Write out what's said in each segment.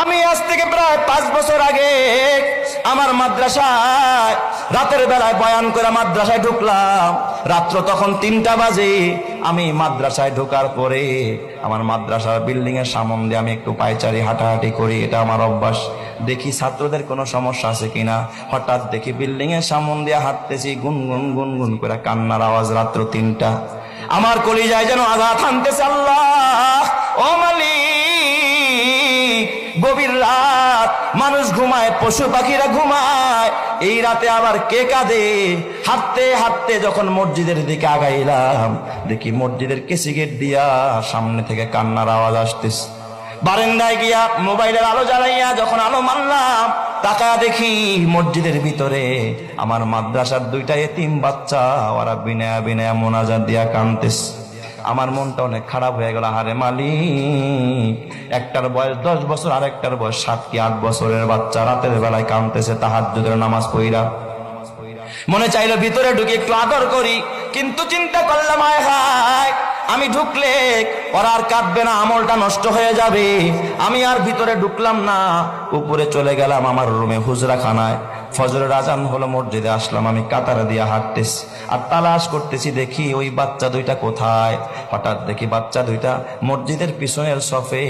আমি আজ থেকে প্রায় পাঁচ বছর আগে আমার মাদ্রাসায় রাতের বেলায় বয়ান করে মাদ্রাসায় ঢুকলাম। রাত্র তখন তিনটা বাজে। আমি মাদ্রাসায় ঢোকার পরে আমার মাদ্রাসার বিল্ডিং এর সামন আমি একটু পায়চারি, হাঁটাহাঁটি করি, এটা আমার অভ্যাস। দেখি ছাত্রদের কোনো সমস্যা আছে কিনা। হঠাৎ দেখি বিল্ডিং এর সামন দিয়ে হাঁটতেছি, গুনগুন গুনগুন করে কান্নার আওয়াজ রাত্র তিনটা। আমার কলিজায় যেন আঘাত হানতেছে আল্লাহ। ও মালিক! গভীর রাত মানুষ ঘুমায়, পশু পাখিরা ঘুমায়। এই রাতে আবার কে কাঁদে? হাঁটতে হাঁটতে যখন মসজিদের দিকে আগাইলাম, দেখি মসজিদের কেসি গেট দিয়া সামনে থেকে কান্নার আওয়াজ আসতেছে। বারেন্দায় গিয়া মোবাইলের আলো জ্বালাইয়া যখন আলো মারলাম, তাকায়া দেখি মসজিদের ভিতরে আমার মাদ্রাসার দুইটা এতিম বাচ্চা, ওরা বিনয়া বিনয়া মোনাজাত দিয়া কানতেছে আমার মনটা অনেক খারাপ হয়ে গেল। হারে মালিক, একটার বয়স দশ বছর আর একটার বয়স সাত কি আট বছরের বাচ্চা রাতের বেলায় কানতেছে তাহার যুগের নামাজ পইরা। মনে চাইলো ভিতরে ঢুকে একটু আদর করি, কিন্তু চিন্তা করলাম, আয় হায়, আমি ঢুকলে ওরা আর কাঁদবে না, আমলটা নষ্ট হয়ে যাবে। আমি আর ভিতরে ঢুকলাম না, উপরে চলে গেলাম আমার রুমে হুজরা খানায় ফজরের আজান হলো মসজিদে আসলাম, আমি কাতারে দিয়ে হাঁটতেছি। আর তালাশ করতেছি, দেখি ওই বাচ্চা দুইটা কোথায়? হঠাৎ দেখি বাচ্চা দুইটা মসজিদের পিছনের সফে,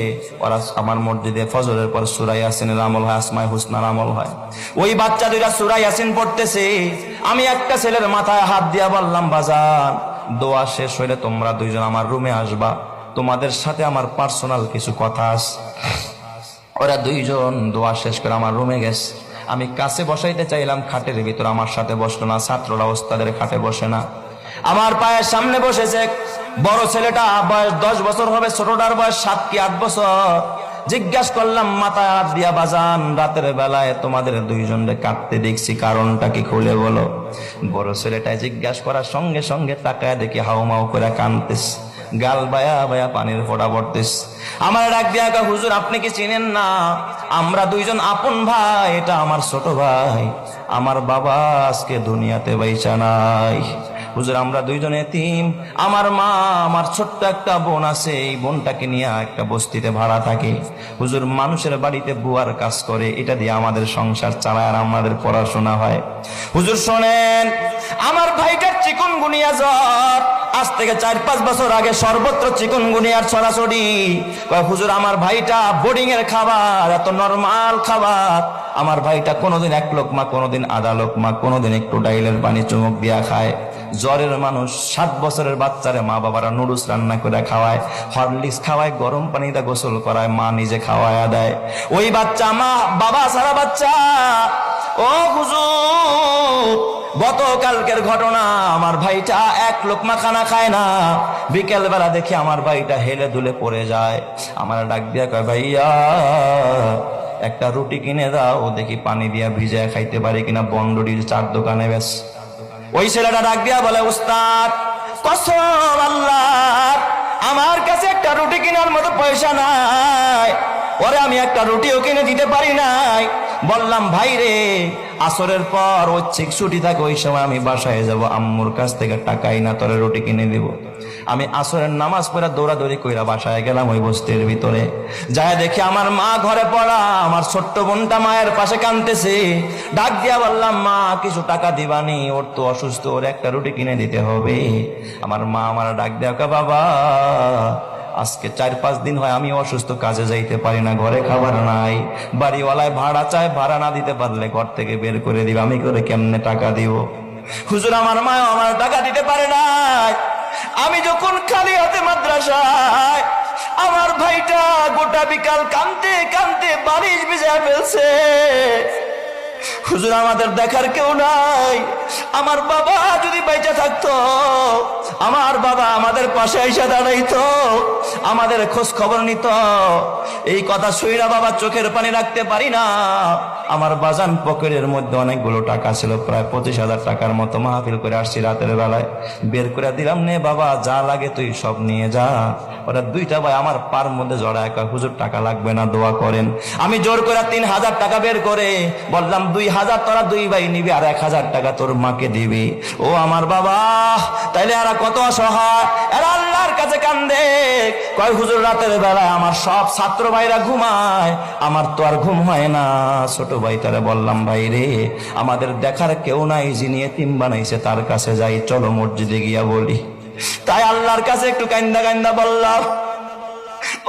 ওরা আমার মসজিদে ফজরের পর সুরাই আসিনের আমল হয় আসমাই হুসনার আমল হয়। ওই বাচ্চা দুইটা সুরাই আসেন পড়তেছে, আমি একটা ছেলের মাথায় হাত দিয়া বললাম, বাজান, দোয়া শেষ হইলে তোমরা দুইজন আমার রুমে আসবা। তোমাদের সাথে আমার পার্সোনাল কিছু কথা আছে। ওরা দুইজন দোয়া শেষ করে আমার রুমে গেছে। আমি কাছে বসাইতে চাইলাম খাটের ভিতর, আমার সাথে বসল না, ছাত্ররা ওস্তাদের খাটে বসে না। আমার পায়ের সামনে বসেছে, বড় ছেলেটা, বয়স দশ বছর হবে, ছোটটার বয়স সাত কি আট বছর। জিজ্ঞাস করলাম, মাথায় হাত দিয়া, বাজান, রাতের বেলায় তোমাদের দুইজনকে কাঁদতে দেখছি, কারণটা কি খুলে বলো? বড় ছেলেটা জিজ্ঞাস করার সঙ্গে সঙ্গে তাকায় দেখি হাউমাউ করে কানতেছে গাল বায়া বায়া পানির ফোড়া পড়তেস। আমার ডাক দিয়া হুজুর, আপনি কি চিনেন না? আমরা দুইজন আপন ভাই, এটা আমার ছোট ভাই। আমার বাবা আজকে দুনিয়াতে বাইচা নাই। হুজুর, আমরা দুইজন এতিম। আমার মা, আমার ছোট্ট একটা বোন আছে, এই বোনটাকে নিয়ে একটা বস্তিতে ভাড়া থাকে। হুজুর, মানুষের বাড়িতে বুয়ার কাজ করে, এটা দিয়ে আমাদের সংসার চালায় আর আমাদের পড়াশোনা হয়। হুজুর, শোনেন, আমার ভাইটার চিকন গুনিয়া জ্বর আজ থেকে চার, পাঁচ বছর আগে সর্বত্র চিকন গুনিয়ার ছড়াছড়ি। হুজুর, আমার ভাইটা বোর্ডিং এর খাবার, এত নরমাল খাবার। আমার ভাইটা কোনোদিন এক লোকমা কোনোদিন আধা লোকমা কোনোদিন একটু ডাইলের পানি চুমুক দিয়া খায়। জ্বরের মানুষ সাত বছরের বাচ্চারে মা বাবারা নুডলস রান্না করে খাওয়ায়, হরলিক্স খাওয়ায়, গরম পানিতে গোসল করায়, মা নিজে খাওয়ায় দেয়। ওই বাচ্চা মা, বাবা সারা বাচ্চা। ও হুজুর গতকালকের ঘটনা, আমার ভাইটা এক লোকমা খানা খায় না। বিকেল বেলা দেখি আমার ভাইটা হেলে দুলে পড়ে যায়। আমার ডাক দিয়া কয়, ভাইয়া, একটা রুটি কিনে দাও, দেখি পানি দিয়া ভিজায় খাইতে পারি কিনা বন্ডরির চার দোকানে বেশ ওই ছেলেটা ডাক দিয়া বলে উস্তাদ কসম আল্লাহ, আমার কাছে একটা রুটি কেনার মতো পয়সা নাই। ওরে আমি একটা রুটিও কিনে দিতে পারি নাই। বললাম, ভাই রে, আসরের পর ঐচ্ছিক ছুটি থাকে, ওই সময় আমি বাসায় যাব। আম্মুর কাছ থেকে টাকাই না, তোরে রুটি কিনে দিব। আমি আসরের নামাজ পড়া দৌড়াদৌড়ি কইরা বাসায় গেলাম ওই বস্তির ভিতরে। যায় দেখি আমার মা ঘরে পড়া, আমার ছোট্ট বোনটা মায়ের পাশে কানতেছে ডাক দিয়া বললাম, মা, কিছু টাকা দিবানি, ওর তো অসুস্থ, ওর একটা রুটি কিনে দিতে হবে। আমার মা আমার ডাক দেওয়া, "কা বাবা আজকে চার, পাঁচ দিন হয় আমি অসুস্থ, কাজে যাইতে পারি না, ঘরে খাবার নাই। বাড়িওয়ালায় ভাড়া চায়, ভাড়া না দিতে পারলে ঘর থেকে বের করে দিবে। আমি করে কেমনে টাকা দিব? হুজুর, আমার মা আমার টাকা দিতে পারে নাই। আমি যখন খালি হাতে মাদ্রাসায়, আমার ভাইটা গোটা বিকাল কানতে কানতে বারিশ ভিজা ফেলছে। হুজুর, আমাদের দেখার কেউ নাই। আমার বাবা যদি বাইচা থাকতো আমার বাবা আমাদের পাশে এসে দাঁড়াইতো, আমাদের খোঁজ খবর নিত। এই কথা শুইরা বাবা চোখের পানি রাখতে পারি না। আমার বাজান পকেটের মধ্যে অনেকগুলো টাকা ছিল, প্রায় পঁচিশ হাজার টাকার মতো মাহফিল করে আসছি রাতের বেলায়। বের করে দিলাম, নে বাবা, যা লাগে তুই সব নিয়ে যা। ওরা দুইটা ভাই আমার পার মধ্যে জড়া একা, হুজুর, টাকা লাগবে না, দোয়া করেন। আমি জোর করে তিন হাজার টাকা বের করে বললাম, দুই হাজার তোরা দুই ভাই নিবি, আর এক হাজার টাকা তোর মাকে দিবি। ও আমার বাবা, তাইলে আর কত অসহায়। এরা আল্লাহর কাছে কান্দে। কয়, হুজুর, রাতের বেলায় আমার সব ছাত্র ভাইরা ঘুমায়। আমার তো আর ঘুম হয় না। ছোট ভাই তারা বললাম, ভাই রে, আমাদের দেখার কেউ নাই যিনি এতিম বানাইছে, তার কাছে যাই, চলো মসজিদে গিয়া বলি। তাই আল্লাহর কাছে একটু কান্দা কান্দা বললাম,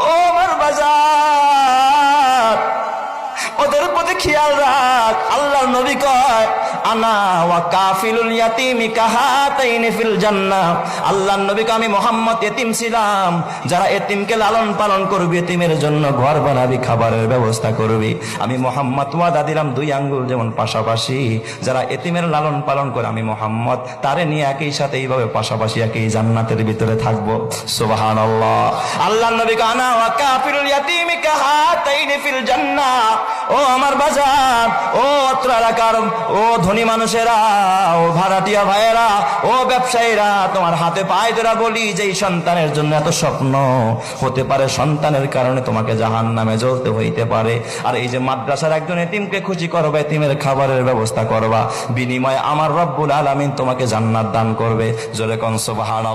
ও আমার বাজার, ওদের প্রতি খেয়াল রাখ। আল্লাহর নবী কয় ঘর বানাবি ব্যবস্থা করবি। আমি দুই আঙ্গুল যেমন পাশাপাশি। যারা এতিমের লালন পালন করে আমি মোহাম্মদ তারে নিয়ে একই সাথে এইভাবে পাশাপাশি একই জান্নাতের ভিতরে থাকব। সুবহানাল্লাহ। আল্লাহর নবী কয়, আনা ও আমার বাজার ও এলাকার ও ধনী মানুষেরা, ও ভাড়াটিয়া ভাইয়েরা, ও ব্যবসায়ীরা, তোমার হাতে পায়ে ধরা বলি যে সন্তানের জন্য এত স্বপ্ন। হতে পারে সন্তানের কারণে তোমাকে জাহান নামে জ্বলতে হইতে পারে। আর এই যে মাদ্রাসার একজন এতিমকে খুশি করবে, এতিমের খাবারের ব্যবস্থা করবা, বিনিময়ে আমার রব্বুল আলামিন তোমাকে জান্নাত দান করবে। জোরে কনসবাহান